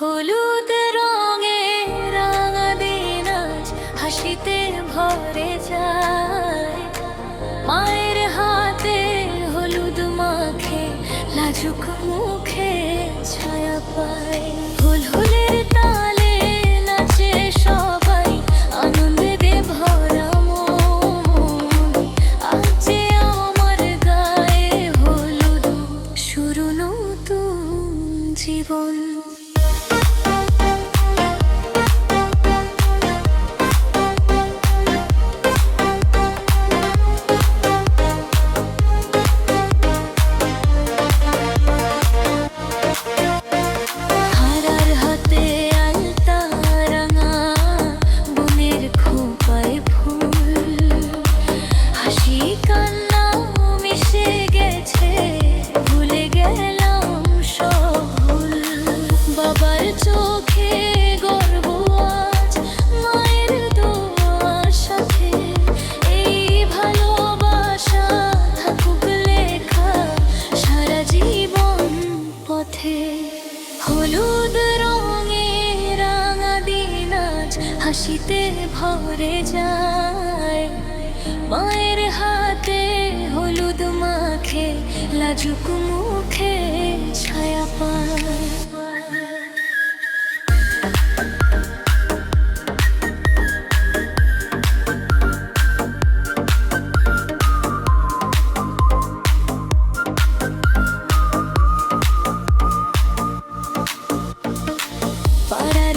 হলুদ রঙে রাঙা দিন হাসিতে ভরে যায়। মায়ের হাতে হলুদ মাখে, লাজুক মুখে ছায়া পায়। তালে নাচে সবাই, আনন্দে ভরা আজ আমার গায়ে হলুদ শুরু জীবন হাসিতে ভরে যায়। মায়ের হাতে হলুদ মাখে লাজুক মুখে ছায়া পায়। পাড়ার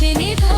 থাকুক